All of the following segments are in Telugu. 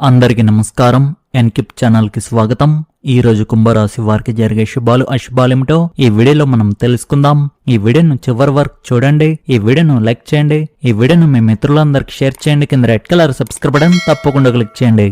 అందరికీ నమస్కారం. ఎన్కిప్ ఛానల్కి స్వాగతం. ఈ రోజు కుంభరాశి వారికి జరిగే శుభాలు అశుభాలేమిటో ఈ వీడియోలో మనం తెలుసుకుందాం. ఈ వీడియోను చివరి వరకు చూడండి. ఈ వీడియోను లైక్ చేయండి. ఈ వీడియోను మీ మిత్రులందరికీ షేర్ చేయండి. కింద రెడ్ కలర్ సబ్స్క్రైబ్ బటన్ తప్పకుండా క్లిక్ చేయండి.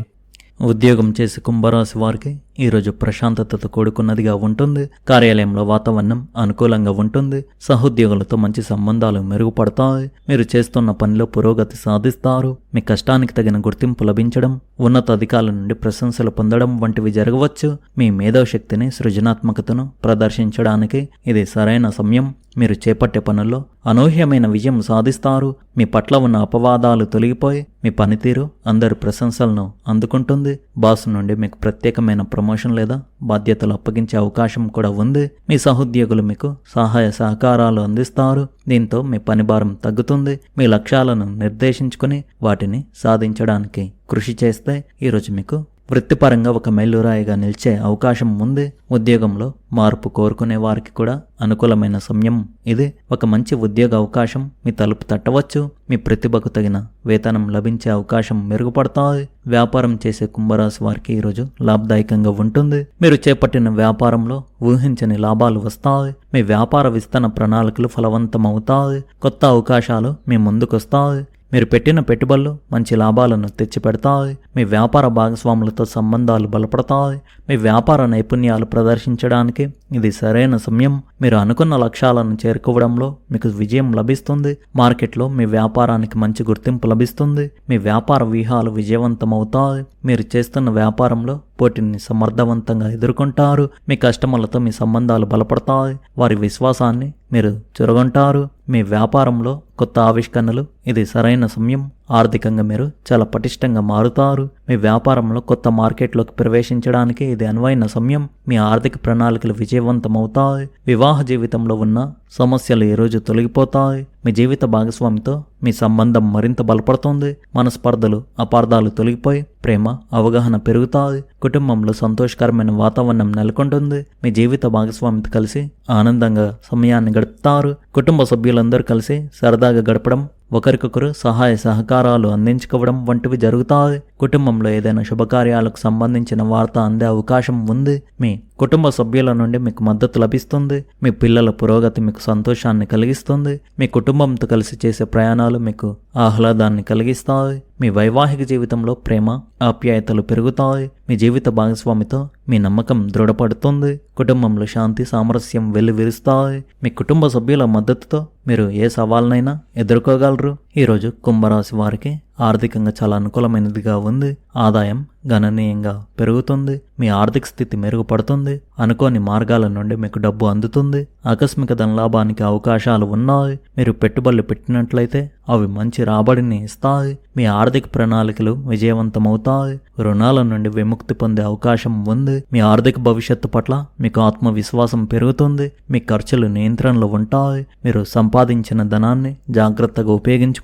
ఉద్యోగం చేసే కుంభరాశి వారికి ఈరోజు ప్రశాంతతతో కూడుకున్నదిగా ఉంటుంది. కార్యాలయంలో వాతావరణం అనుకూలంగా ఉంటుంది. సహోద్యోగులతో మంచి సంబంధాలు మెరుగుపడతాయి. మీరు చేస్తున్న పనిలో పురోగతి సాధిస్తారు. మీ కష్టానికి తగిన గుర్తింపు లభించడం ఉన్నత అధికారుల నుండి ప్రశంసలు పొందడం వంటివి జరగవచ్చు. మీ మేధోశక్తిని సృజనాత్మకతను ప్రదర్శించడానికి ఇది సరైన సమయం. మీరు చేపట్టే పనుల్లో అనూహ్యమైన విజయం సాధిస్తారు. మీ పట్ల ఉన్న అపవాదాలు తొలగిపోయి మీ పనితీరు అందరి ప్రశంసలను అందుకుంటుంది. బాస్ నుండి మీకు ప్రత్యేకమైన ప్రమోషన్ లేదా బాధ్యతలు అప్పగించే అవకాశం కూడా ఉంది. మీ సహోద్యోగులు మీకు సహాయ సహకారాలు అందిస్తారు. దీంతో మీ పని భారం తగ్గుతుంది. మీ లక్ష్యాలను నిర్దేశించుకుని వాటిని సాధించడానికి కృషి చేస్తే ఈరోజు మీకు వృత్తిపరంగా ఒక మైలురాయిగా నిలిచే అవకాశం ఉంది ఉద్యోగంలో మార్పు కోరుకునే వారికి కూడా అనుకూలమైన సమయం ఇది. ఒక మంచి ఉద్యోగ అవకాశం మీ తలుపు తట్టవచ్చు. మీ ప్రతిభకు తగిన వేతనం లభించే అవకాశం మెరుగుపడుతుంది వ్యాపారం చేసే కుంభరాశి వారికి ఈరోజు లాభదాయకంగా ఉంటుంది. మీరు చేపట్టిన వ్యాపారంలో ఊహించని లాభాలు వస్తాయి. మీ వ్యాపార విస్తరణ ప్రణాళికలు ఫలవంతమవుతాయి. కొత్త అవకాశాలు మీ ముందుకొస్తాయి. మీరు పెట్టిన పెట్టుబడులు మంచి లాభాలను తెచ్చిపెడతాయి. మీ వ్యాపార భాగస్వాములతో సంబంధాలు బలపడతాయి. మీ వ్యాపార నైపుణ్యాలు ప్రదర్శించడానికి ఇది సరైన సమయం. మీరు అనుకున్న లక్ష్యాలను చేరుకోవడంలో మీకు విజయం లభిస్తుంది. మార్కెట్లో మీ వ్యాపారానికి మంచి గుర్తింపు లభిస్తుంది. మీ వ్యాపార వ్యూహాలు విజయవంతమవుతాయి. మీరు చేస్తున్న వ్యాపారంలో పోటీని సమర్థవంతంగా ఎదుర్కొంటారు. మీ కస్టమర్లతో మీ సంబంధాలు బలపడతాయి. వారి విశ్వాసాన్ని మీరు చొరగొంటారు. మీ వ్యాపారంలో కొత్త ఆవిష్కరణలు ఇది సరైన సమయం. ఆర్థికంగా మీరు చాలా పటిష్టంగా మారుతారు. మీ వ్యాపారంలో కొత్త మార్కెట్లోకి ప్రవేశించడానికి ఇది అనువైన సమయం. మీ ఆర్థిక ప్రణాళికలు విజయవంతమవుతాయి. వివాహ జీవితంలో ఉన్న సమస్యలు ఈరోజు తొలగిపోతాయి. మీ జీవిత భాగస్వామితో మీ సంబంధం మరింత బలపడుతుంది. మనస్పర్ధలు అపార్థాలు తొలగిపోయి ప్రేమ అవగాహన పెరుగుతాయి. కుటుంబంలో సంతోషకరమైన వాతావరణం నెలకొంటుంది. మీ జీవిత భాగస్వామితో కలిసి ఆనందంగా సమయాన్ని గడుపుతారు. కుటుంబ సభ్యులందరూ కలిసి సరదాగా గడపడం ఒకరికొకరు సహాయ సహకారాలు అందించుకోవడం వంటివి జరుగుతాయి. కుటుంబంలో ఏదైనా శుభకార్యాలకు సంబంధించిన వార్త అందే అవకాశం ఉంది. మీ కుటుంబ సభ్యుల నుండి మీకు మద్దతు లభిస్తుంది. మీ పిల్లల పురోగతి మీకు సంతోషాన్ని కలిగిస్తుంది. మీ కుటుంబంతో కలిసి చేసే ప్రయాణాలు మీకు ఆహ్లాదాన్ని కలిగిస్తాయి. మీ వైవాహిక జీవితంలో ప్రేమ ఆప్యాయతలు పెరుగుతాయి. మీ జీవిత భాగస్వామితో మీ నమ్మకం దృఢపడుతుంది. కుటుంబంలో శాంతి సామరస్యం వెల్లివిరుస్తాయి. మీ కుటుంబ సభ్యుల మద్దతుతో మీరు ఏ సవాల్నైనా ఎదుర్కోగలరు. ఈరోజు కుంభరాశి వారికి ఆర్థికంగా చాలా అనుకూలమైనదిగా ఉంది. ఆదాయం గణనీయంగా పెరుగుతుంది. మీ ఆర్థిక స్థితి మెరుగుపడుతుంది. అనుకోని మార్గాల నుండి మీకు డబ్బు అందుతుంది. ఆకస్మిక ధనలాభానికి అవకాశాలు ఉన్నాయి. మీరు పెట్టుబడులు పెట్టినట్లయితే అవి మంచి రాబడిని ఇస్తాయి. మీ ఆర్థిక ప్రణాళికలు విజయవంతమవుతాయి. రుణాల నుండి విముక్తి పొందే అవకాశం ఉంది. మీ ఆర్థిక భవిష్యత్తు పట్ల మీకు ఆత్మవిశ్వాసం పెరుగుతుంది. మీ ఖర్చులు నియంత్రణలో ఉంటాయి. మీరు సంపాదించిన ధనాన్ని జాగ్రత్తగా ఉపయోగించుకుంటారు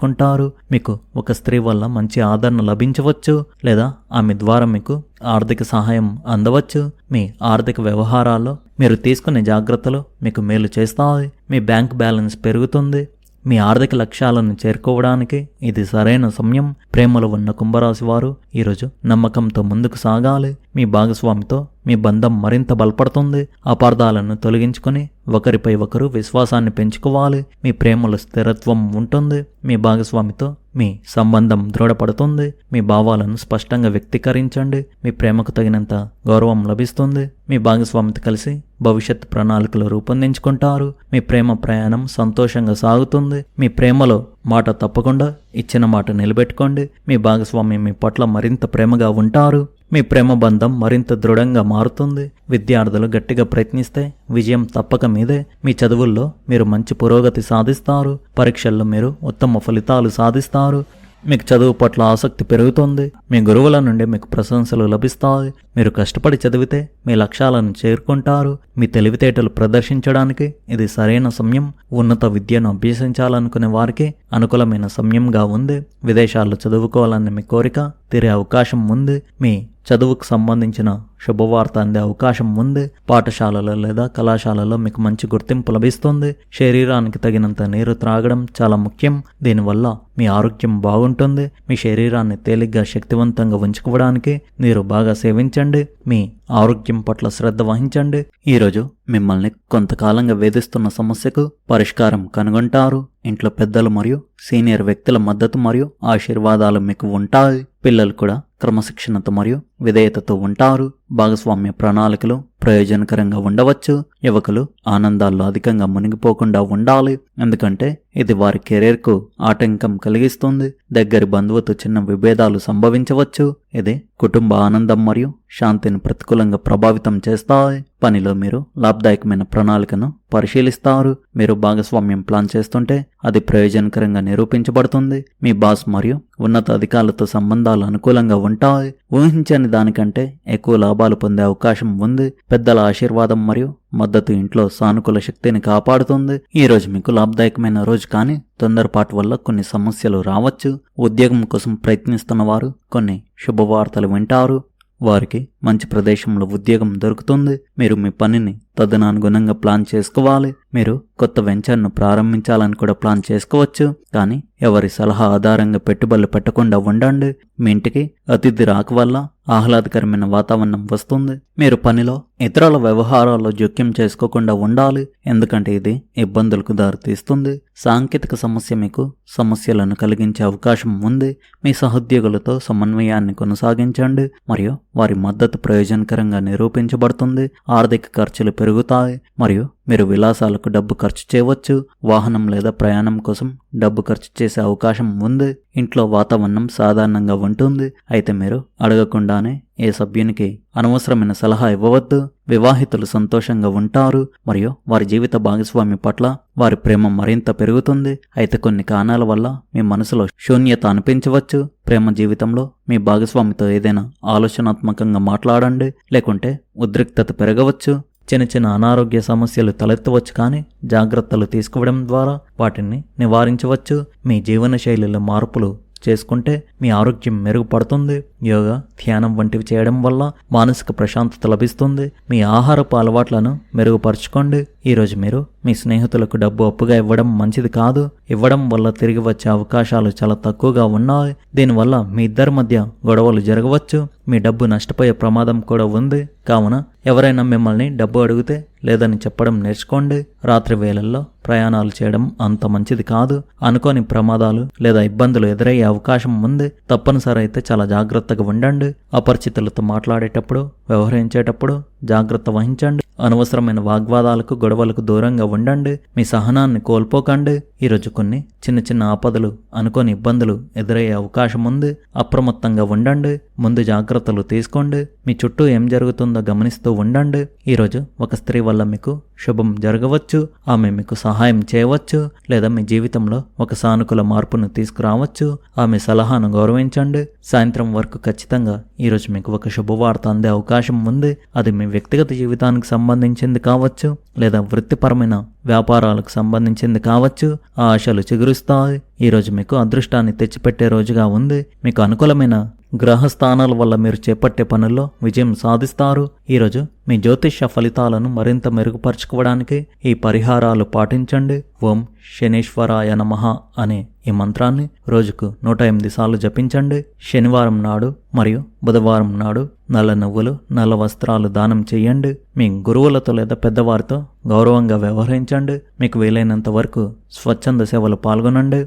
మీకు ఒక స్త్రీ వల్ల మంచి ఆదరణ లభించవచ్చు. లేదా ఆమె ద్వారా మీకు ఆర్థిక సహాయం అందవచ్చు. మీ ఆర్థిక వ్యవహారాల్లో మీరు తీసుకునే జాగ్రత్తలు మీకు మేలు చేస్తాయి. మీ బ్యాంక్ బ్యాలెన్స్ పెరుగుతుంది. మీ ఆర్థిక లక్ష్యాలను చేరుకోవడానికి ఇది సరైన సమయం. ప్రేమలో ఉన్న కుంభరాశి వారు ఈరోజు నమ్మకంతో ముందుకు సాగాలి. మీ భాగస్వామితో మీ బంధం మరింత బలపడుతుంది. అపార్థాలను తొలగించుకొని ఒకరిపై ఒకరు విశ్వాసాన్ని పెంచుకోవాలి. మీ ప్రేమలో స్థిరత్వం ఉంటుంది. మీ భాగస్వామితో మీ సంబంధం దృఢపడుతుంది మీ భావాలను స్పష్టంగా వ్యక్తీకరించండి మీ ప్రేమకు తగినంత గౌరవం లభిస్తుంది మీ భాగస్వామితో కలిసి భవిష్యత్ ప్రణాళికలు రూపొందించుకుంటారు మీ ప్రేమ ప్రయాణం సంతోషంగా సాగుతుంది మీ ప్రేమలో మాట తప్పకుండా ఇచ్చిన మాట నిలబెట్టుకోండి మీ భాగస్వామి మీ పట్ల మరింత ప్రేమగా ఉంటారు. మీ ప్రేమ బంధం మరింత దృఢంగా మారుతుంది. విద్యార్థులు గట్టిగా ప్రయత్నిస్తే విజయం తప్పక మీదే. మీ చదువుల్లో మీరు మంచి పురోగతి సాధిస్తారు. పరీక్షల్లో మీరు ఉత్తమ ఫలితాలు సాధిస్తారు. మీకు చదువు పట్ల ఆసక్తి పెరుగుతుంది. మీ గురువుల నుండి మీకు ప్రశంసలు లభిస్తాయి. మీరు కష్టపడి చదివితే మీ లక్ష్యాలను చేరుకుంటారు. మీ తెలివితేటలు ప్రదర్శించడానికి ఇది సరైన సమయం. ఉన్నత విద్యను అభ్యసించాలనుకునే వారికి అనుకూలమైన సమయంగా ఉంది. విదేశాల్లో చదువుకోవాలనే మీ కోరిక తీరే అవకాశం ఉంది. మీ చదువుకు సంబంధించిన శుభవార్త అందే అవకాశం ఉంది. పాఠశాలలో లేదా కళాశాలలో మీకు మంచి గుర్తింపు లభిస్తుంది. శరీరానికి తగినంత నీరు త్రాగడం చాలా ముఖ్యం. దీనివల్ల మీ ఆరోగ్యం బాగుంటుంది. మీ శరీరాన్ని తేలిగ్గా శక్తివంతంగా ఉంచుకోవడానికి మీరు బాగా సేవించండి. మీ ఆరోగ్యం పట్ల శ్రద్ధ వహించండి. ఈరోజు మిమ్మల్ని కొంతకాలంగా వేధిస్తున్న సమస్యకు పరిష్కారం కనుగొంటారు. ఇంట్లో పెద్దలు మరియు సీనియర్ వ్యక్తుల మద్దతు మరియు ఆశీర్వాదాలు మీకు ఉంటాయి. పిల్లలు కూడా క్రమశిక్షణతో మరియు విధేయతతో ఉంటారు. భాగస్వామ్య ప్రణాళికలు ప్రయోజనకరంగా ఉండవచ్చు. యువకులు ఆనందాల్లో అధికంగా మునిగిపోకుండా ఉండాలి. ఎందుకంటే ఇది వారి కెరీర్కు ఆటంకం కలిగిస్తుంది. దగ్గరి బంధువుతో చిన్న విభేదాలు సంభవించవచ్చు. ఇది కుటుంబ ఆనందం మరియు శాంతిని ప్రతికూలంగా ప్రభావితం చేస్తాయి. పనిలో మీరు లాభదాయకమైన ప్రణాళికను పరిశీలిస్తారు. మీరు భాగస్వామ్యం ప్లాన్ చేస్తుంటే అది ప్రయోజనకరంగా నిరూపించబడుతుంది. మీ బాస్ మరియు ఉన్నత అధికారులతో సంబంధాలు అనుకూలంగా ఉంటాయి. ఊహించని దానికంటే ఎక్కువ లాభం లాభాలు పొందే అవకాశం ఉంది. పెద్దల ఆశీర్వాదం మరియు మద్దతు ఇంట్లో సానుకూల శక్తిని కాపాడుతుంది. ఈ రోజు మీకు లాభదాయకమైన రోజు కానీ తొందరపాటు వల్ల కొన్ని సమస్యలు రావచ్చు. ఉద్యోగం కోసం ప్రయత్నిస్తున్న వారు కొన్ని శుభవార్తలు వింటారు. వారికి మంచి ప్రదేశంలో ఉద్యోగం దొరుకుతుంది. మీరు మీ పనిని తదనుగుణంగా ప్లాన్ చేసుకోవాలి. మీరు కొత్త వెంచర్ను ప్రారంభించాలని కూడా ప్లాన్ చేసుకోవచ్చు. కానీ ఎవరి సలహా ఆధారంగా పెట్టుబడులు పెట్టకుండా ఉండండి. మీ ఇంటికి అతిథి రాక వల్ల ఆహ్లాదకరమైన వాతావరణం వస్తుంది. మీరు పనిలో ఇతరుల వ్యవహారాల్లో జోక్యం చేసుకోకుండా ఉండాలి. ఎందుకంటే ఇది ఇబ్బందులకు దారితీస్తుంది. సాంకేతిక సమస్య మీకు సమస్యలను కలిగించే అవకాశం ఉంది. మీ సహోద్యోగులతో సమన్వయాన్ని కొనసాగించండి. మరియు వారి మద్దతు ప్రయోజనకరంగా నిరూపించబడుతుంది. ఆర్థిక ఖర్చులు పెరుగుతాయి. మరియు మీరు విలాసాలకు డబ్బు ఖర్చు చేయవచ్చు. వాహనం లేదా ప్రయాణం కోసం డబ్బు ఖర్చు చేసే అవకాశం ఉంది. ఇంట్లో వాతావరణం సాధారణంగా ఉంటుంది. అయితే మీరు అడగకుండానే ఏ సభ్యునికి అనవసరమైన సలహా ఇవ్వవద్దు. వివాహితులు సంతోషంగా ఉంటారు. మరియు వారి జీవిత భాగస్వామి పట్ల వారి ప్రేమ మరింత పెరుగుతుంది. అయితే కొన్ని కారణాల వల్ల మీ మనసులో శూన్యత అనిపించవచ్చు. ప్రేమ జీవితంలో మీ భాగస్వామితో ఏదైనా ఆలోచనాత్మకంగా మాట్లాడండి. లేకుంటే ఉద్రిక్తత పెరగవచ్చు. చిన్న చిన్న అనారోగ్య సమస్యలు తలెత్తవచ్చు కానీ జాగ్రత్తలు తీసుకోవడం ద్వారా వాటిని నివారించవచ్చు. మీ జీవనశైలిలో మార్పులు చేసుకుంటే మీ ఆరోగ్యం మెరుగుపడుతుంది యోగా ధ్యానం వంటివి చేయడం వల్ల మానసిక ప్రశాంతత లభిస్తుంది. మీ ఆహారపు అలవాట్లను మెరుగుపరచుకోండి. ఈరోజు మీరు మీ స్నేహితులకు డబ్బు అప్పుగా ఇవ్వడం మంచిది కాదు. ఇవ్వడం వల్ల తిరిగి వచ్చే అవకాశాలు చాలా తక్కువగా ఉన్నాయి. దీనివల్ల మీ ఇద్దరి మధ్య గొడవలు జరగవచ్చు. మీ డబ్బు నష్టపోయే ప్రమాదం కూడా ఉంది. కావున ఎవరైనా మిమ్మల్ని డబ్బు అడిగితే లేదని చెప్పడం నేర్చుకోండి. రాత్రి వేళల్లో ప్రయాణాలు చేయడం అంత మంచిది కాదు. అనుకోని ప్రమాదాలు లేదా ఇబ్బందులు ఎదురయ్యే అవకాశం ఉంది. తప్పనిసరి అయితే చాలా జాగ్రత్తగా ఉండండి. అపరిచితులతో మాట్లాడేటప్పుడు వ్యవహరించేటప్పుడు జాగ్రత్త వహించండి. అనవసరమైన వాగ్వాదాలకు గొడవలకు దూరంగా ఉండండి. మీ సహనాన్ని కోల్పోకండి. ఈరోజు కొన్ని చిన్న చిన్న ఆపదలు అనుకోని ఇబ్బందులు ఎదురయ్యే అవకాశం ఉంది. అప్రమత్తంగా ఉండండి. ముందు జాగ్రత్తలు తీసుకోండి. మీ చుట్టూ ఏం జరుగుతుందో గమనిస్తూ ఉండండి. ఈరోజు ఒక స్త్రీ వల్ల మీకు శుభం జరగవచ్చు ఆమె మీకు సహాయం చేయవచ్చు లేదా మీ జీవితంలో ఒక సానుకూల మార్పును తీసుకురావచ్చు. ఆమె సలహాను గౌరవించండి. సాయంత్రం వరకు ఖచ్చితంగా ఈరోజు మీకు ఒక శుభవార్త అందే అవకాశం ఉంది. అది మీ వ్యక్తిగత జీవితానికి సంబంధించింది కావచ్చు లేదా వృత్తిపరమైన వ్యాపారాలకు సంబంధించింది కావచ్చు. ఆ ఆశలు చిగురుస్తాయి. ఈరోజు మీకు అదృష్టాన్ని తెచ్చిపెట్టే రోజుగా ఉంది. మీకు అనుకూలమైన గ్రహ స్థానాల వల్ల మీరు చేపట్టే పనుల్లో విజయం సాధిస్తారు. ఈరోజు మీ జ్యోతిష్య ఫలితాలను మరింత మెరుగుపరచుకోవడానికి ఈ పరిహారాలు పాటించండి. ఓం శనీశ్వరాయ నమః అనే ఈ మంత్రాన్ని రోజుకు నూట ఎనిమిది సార్లు జపించండి. శనివారం నాడు మరియు బుధవారం నాడు నల్ల నువ్వులు నల్ల వస్త్రాలు దానం చేయండి. మీ గురువులతో లేదా పెద్దవారితో గౌరవంగా వ్యవహరించండి. మీకు వీలైనంత వరకు స్వచ్ఛంద సేవలు పాల్గొనండి.